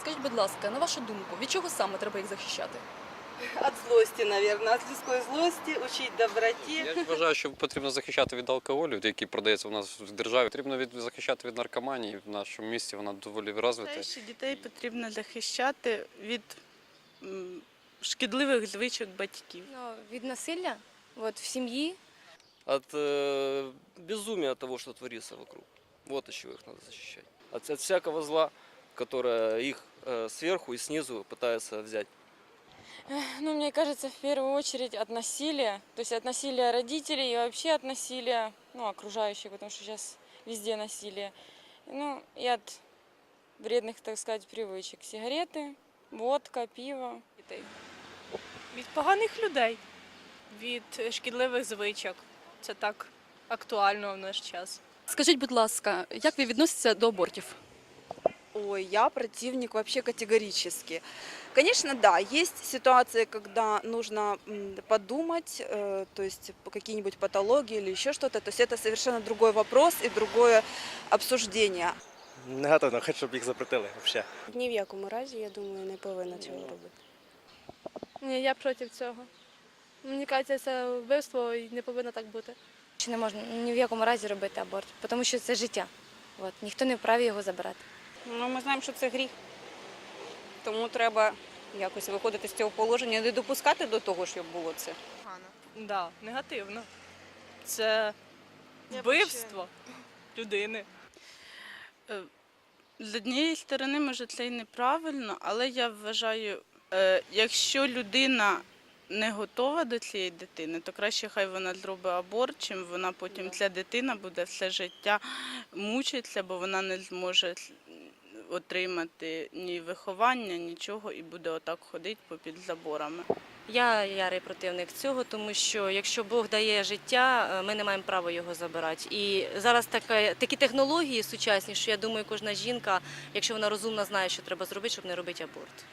Скажіть, будь ласка, на вашу думку, від чого саме треба їх захищати? От злости, наверное, от людской злости, учить доброте. Я вважаю, що потрібно захищати від алкоголю, який продається у нас в державі. Потрібно від захищати від наркоманії. В нашому місті вона доволі розвита. Те, що дітей потрібно захищати від м, шкідливих звичок батьків. Ну, від насилля от, в сім'ї. от э, безумия того, что творится вокруг. Вот от чего их надо защищать. От, от всякого зла, которое их э, сверху и снизу пытается взять. Ну, мне кажется, в первую очередь от насилия. То есть от насилия родителей и вообще от насилия ну, окружающих, потому что сейчас везде насилие. Ну, и от вредных, так сказать, привычек. Сигареты, водка, пиво. Від поганих людей, від шкідливих звичок. Це так актуально в наш час. Скажіть, будь ласка, як ви відноситеся до абортів? Ой, я противник вообще категорически. Конечно, да, есть ситуации, когда нужно подумать, э, то есть какие-нибудь патологии или еще что-то. То есть это совершенно другой вопрос и другое обсуждение. Негативно, хоч щоб їх запретили взагалі. Ні в якому разі, я думаю, не повинна цього робити. Ні, я проти цього. Мені кажеться, це вбивство і не повинно так бути. Чи не можна ні в якому разі робити аборт, тому що це життя. От, ніхто не вправі його забирати. Ну, ми знаємо, що це гріх. Тому треба якось виходити з цього положення, не допускати до того, щоб було це. Да, негативно. Це вбивство людини. Е, З однієї сторони, може, це і неправильно, але я вважаю, е, якщо людина не готова до цієї дитини, то краще хай вона зробить аборт, чим вона потім ця дитина буде все життя мучитися, бо вона не зможе отримати ні виховання, нічого, і буде отак ходити попід заборами. Я ярий противник цього, тому що якщо Бог дає життя, е, ми не маємо права його забирати. І зараз така, такі технології сучасні, що я думаю, кожна жінка, якщо вона розумна, знає, що треба зробити, щоб не робити аборт.